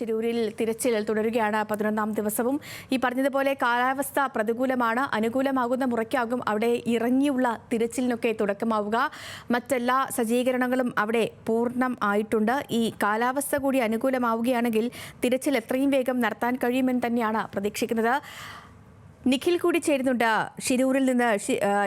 ശിരൂരിൽ തിരച്ചിൽ തുടരുകയാണ് പതിനൊന്നാം ദിവസവും. ഈ പറഞ്ഞതുപോലെ കാലാവസ്ഥ പ്രതികൂലമാണ്. അനുകൂലമാകുന്ന മുറയ്ക്കാകും അവിടെ ഇറങ്ങിയുള്ള തിരച്ചിലിനൊക്കെ തുടക്കമാവുക. മറ്റെല്ലാ സജ്ജീകരണങ്ങളും അവിടെ പൂർണം ആയിട്ടുണ്ട്. ഈ കാലാവസ്ഥ കൂടി അനുകൂലമാവുകയാണെങ്കിൽ തിരച്ചിൽ എത്രയും വേഗം നടത്താൻ കഴിയുമെന്ന് തന്നെയാണ് പ്രതീക്ഷിക്കുന്നത്. നിഖിൽ കൂടി ചേരുന്നുണ്ട്. ഷിരൂരിൽ നിന്ന്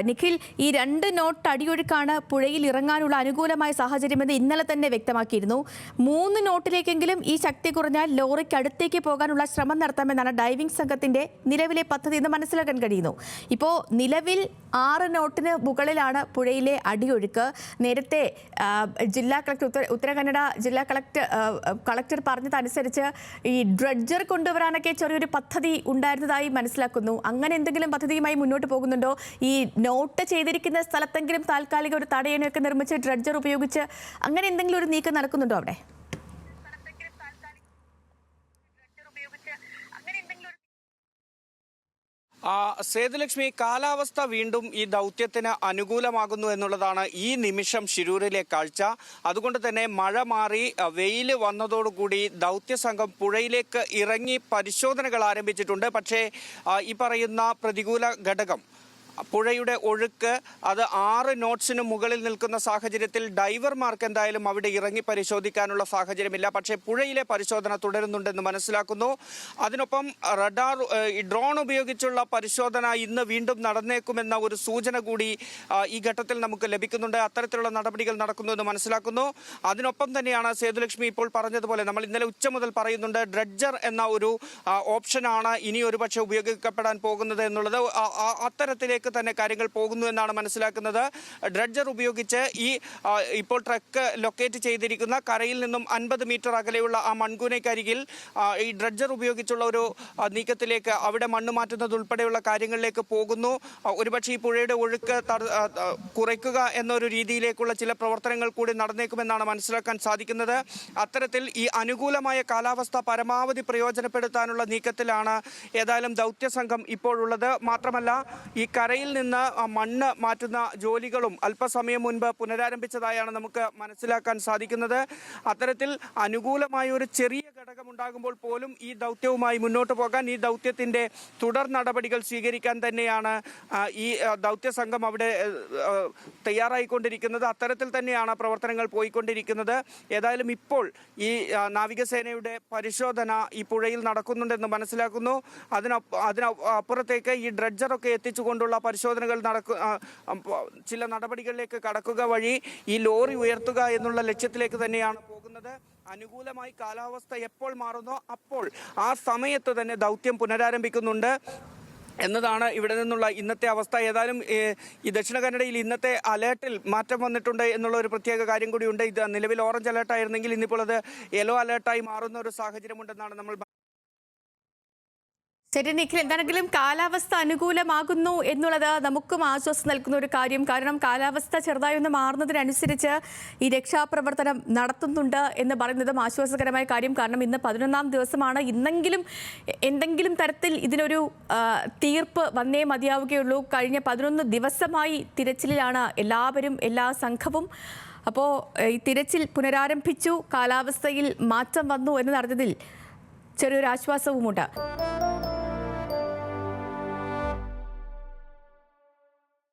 നിഖിൽ ഈ രണ്ട് നോട്ട് അടിയൊഴുക്കാണ് പുഴയിൽ ഇറങ്ങാനുള്ള അനുകൂലമായ സാഹചര്യമെന്ന് ഇന്നലെ തന്നെ വ്യക്തമാക്കിയിരുന്നു. മൂന്ന് നോട്ടിലേക്കെങ്കിലും ഈ ശക്തി കുറഞ്ഞാൽ ലോറിക്ക് അടുത്തേക്ക് പോകാനുള്ള ശ്രമം നടത്താമെന്നാണ് ഡൈവിംഗ് സംഘത്തിന്റെ നിലവിലെ പദ്ധതി എന്ന് മനസ്സിലാക്കാൻ കഴിയുന്നു. ഇപ്പോൾ നിലവിൽ ആറ് നോട്ടിന് മുകളിലാണ് പുഴയിലെ അടിയൊഴുക്ക്. നേരത്തെ ജില്ലാ കളക്ടർ ഉത്തര ഉത്തര കന്നഡ ജില്ലാ കളക്ടർ കളക്ടർ പറഞ്ഞതനുസരിച്ച് ഈ ഡ്രഡ്ജർ കൊണ്ടുവരാനൊക്കെ ചെറിയൊരു പദ്ധതി ഉണ്ടായിരുന്നതായി മനസ്സിലാക്കുന്നു. അങ്ങനെ എന്തെങ്കിലും പദ്ധതിയുമായി മുന്നോട്ട് പോകുന്നുണ്ടോ? ഈ നോട്ട് ചെയ്തിരിക്കുന്ന സ്ഥലത്തെങ്കിലും താൽക്കാലിക ഒരു തടയണയൊക്കെ നിർമ്മിച്ച് ഡ്രഡ്ജർ ഉപയോഗിച്ച് അങ്ങനെ എന്തെങ്കിലും ഒരു നീക്കം നടക്കുന്നുണ്ടോ അവിടെ? സേതുലക്ഷ്മി കാലാവസ്ഥ വീണ്ടും ഈ ദൗത്യത്തിന് അനുകൂലമാകുന്നു എന്നുള്ളതാണ് ഈ നിമിഷം ശിരൂരിലെ കാഴ്ച. അതുകൊണ്ട് തന്നെ മഴ മാറി വെയിൽ വന്നതോടുകൂടി ദൗത്യ സംഘം പുഴയിലേക്ക് ഇറങ്ങി പരിശോധനകൾ ആരംഭിച്ചിട്ടുണ്ട്. പക്ഷേ ഈ പറയുന്ന പ്രതികൂല ഘടകം പുഴയുടെ ഒഴുക്ക് അത് ആറ് നോട്ട്സിന് മുകളിൽ നിൽക്കുന്ന സാഹചര്യത്തിൽ ഡൈവർമാർക്ക് എന്തായാലും അവിടെ ഇറങ്ങി പരിശോധിക്കാനുള്ള സാഹചര്യമില്ല. പക്ഷേ പുഴയിലെ പരിശോധന തുടരുന്നുണ്ടെന്ന് മനസ്സിലാക്കുന്നു. അതിനൊപ്പം റഡാർ ഡ്രോൺ ഉപയോഗിച്ചുള്ള പരിശോധന ഇന്ന് വീണ്ടും നടന്നേക്കുമെന്ന ഒരു സൂചന കൂടി ഈ ഘട്ടത്തിൽ നമുക്ക് ലഭിക്കുന്നുണ്ട്. അത്തരത്തിലുള്ള നടപടികൾ നടക്കുന്നു എന്ന് മനസ്സിലാക്കുന്നു. അതിനൊപ്പം തന്നെയാണ് സേതുലക്ഷ്മി ഇപ്പോൾ പറഞ്ഞതുപോലെ നമ്മൾ ഇന്നലെ ഉച്ച മുതൽ പറയുന്നുണ്ട് ഡ്രഡ്ജർ എന്ന ഒരു ഓപ്ഷനാണ് ഇനി ഒരുപക്ഷെ ഉപയോഗിക്കപ്പെടാൻ പോകുന്നത് എന്നുള്ളത്. ആ- അത്തരത്തിലേക്ക് തന്നെ കാര്യങ്ങൾ പോകുന്നു എന്നാണ് മനസ്സിലാക്കുന്നത്. ഡ്രഡ്ജർ ഉപയോഗിച്ച് ഈ ഇപ്പോൾ ട്രക്ക് ലൊക്കേറ്റ് ചെയ്തിരിക്കുന്ന കരയിൽ നിന്നും അൻപത് മീറ്റർ അകലെയുള്ള ആ മൺകൂനയ്ക്കരികിൽ ഈ ഡ്രഡ്ജർ ഉപയോഗിച്ചുള്ള ഒരു നീക്കത്തിലേക്ക് അവിടെ മണ്ണ് മാറ്റുന്നത് ഉൾപ്പെടെയുള്ള കാര്യങ്ങളിലേക്ക് പോകുന്നു. ഒരുപക്ഷെ ഈ പുഴയുടെ ഒഴുക്ക് കുറയ്ക്കുക എന്നൊരു രീതിയിലേക്കുള്ള ചില പ്രവർത്തനങ്ങൾ കൂടി നടന്നേക്കുമെന്നാണ് മനസ്സിലാക്കാൻ സാധിക്കുന്നത്. അത്തരത്തിൽ ഈ അനുകൂലമായ കാലാവസ്ഥ പരമാവധി പ്രയോജനപ്പെടുത്താനുള്ള നീക്കത്തിലാണ് ഏതായാലും ദൗത്യസംഘം ഇപ്പോഴുള്ളത്. മാത്രമല്ല ഈ കരയിൽ നിന്ന് മണ്ണ് മാറ്റുന്ന ജോലികളും അല്പസമയം മുൻപ് പുനരാരംഭിച്ചതായാണ് നമുക്ക് മനസ്സിലാക്കാൻ സാധിക്കുന്നത്. അത്തരത്തിൽ അനുകൂലമായ ഒരു ചെറിയ ഘടകം ഉണ്ടാകുമ്പോൾ പോലും ഈ ദൗത്യവുമായി മുന്നോട്ട് പോകാൻ ഈ ദൗത്യത്തിന്റെ തുടർ നടപടികൾ സ്വീകരിക്കാൻ തന്നെയാണ് ഈ ദൗത്യ സംഘം അവിടെ തയ്യാറായിക്കൊണ്ടിരിക്കുന്നത്. അത്തരത്തിൽ തന്നെയാണ് പ്രവർത്തനങ്ങൾ പോയിക്കൊണ്ടിരിക്കുന്നത്. ഏതായാലും ഇപ്പോൾ ഈ നാവികസേനയുടെ പരിശോധന ഈ പുഴയിൽ നടക്കുന്നുണ്ടെന്ന് മനസ്സിലാക്കുന്നു. അതിനപ്പുറത്തേക്ക് ഈ ഡ്രഡ്ജറൊക്കെ എത്തിച്ചുകൊണ്ടുള്ള പരിശോധനകൾ നടക്കു ആ, ആ, പ- ചില നടപടികളിലേക്ക് കടക്കുക വഴി ഈ ലോറി ഉയർത്തുക എന്നുള്ള ലക്ഷ്യത്തിലേക്ക് തന്നെയാണ് പോകുന്നത്. അനുകൂലമായി കാലാവസ്ഥ എപ്പോൾ മാറുന്നോ അപ്പോൾ ആ സമയത്ത് തന്നെ ദൗത്യം പുനരാരംഭിക്കുന്നുണ്ട് എന്നതാണ് ഇവിടെ നിന്നുള്ള ഇന്നത്തെ അവസ്ഥ. ഏതായാലും ഈ ദക്ഷിണ കന്നഡയിൽ ഇന്നത്തെ അലേർട്ടിൽ മാറ്റം വന്നിട്ടുണ്ട് എന്നുള്ള ഒരു പ്രത്യേക കാര്യം കൂടിയുണ്ട്. ഇത് നിലവിൽ ഓറഞ്ച് അലേർട്ടായിരുന്നെങ്കിൽ ഇന്നിപ്പോൾ അത് യെല്ലോ അലേർട്ടായി മാറുന്ന ഒരു സാഹചര്യമുണ്ടെന്നാണ് നമ്മൾ ശരി നിഖിൽ എന്താണെങ്കിലും കാലാവസ്ഥ അനുകൂലമാകുന്നു എന്നുള്ളത് നമുക്കും ആശ്വാസം നൽകുന്ന ഒരു കാര്യം. കാരണം കാലാവസ്ഥ ചെറുതായി ഒന്ന് മാറുന്നതിനനുസരിച്ച് ഈ രക്ഷാപ്രവർത്തനം നടത്തുന്നുണ്ട് എന്ന് പറയുന്നതും ആശ്വാസകരമായ കാര്യം. കാരണം ഇന്ന് പതിനൊന്നാം ദിവസമാണ്. ഇന്നെങ്കിലും എന്തെങ്കിലും തരത്തിൽ ഇതിനൊരു തീർപ്പ് വന്നേ മതിയാവുകയുള്ളൂ. കഴിഞ്ഞ പതിനൊന്ന് ദിവസമായി തിരച്ചിലിലാണ് എല്ലാവരും എല്ലാ സംഘവും. അപ്പോൾ ഈ തിരച്ചിൽ പുനരാരംഭിച്ചു. കാലാവസ്ഥയിൽ മാറ്റം വന്നു എന്ന് അറിഞ്ഞതിൽ ചെറിയൊരു ആശ്വാസവുമുണ്ട്.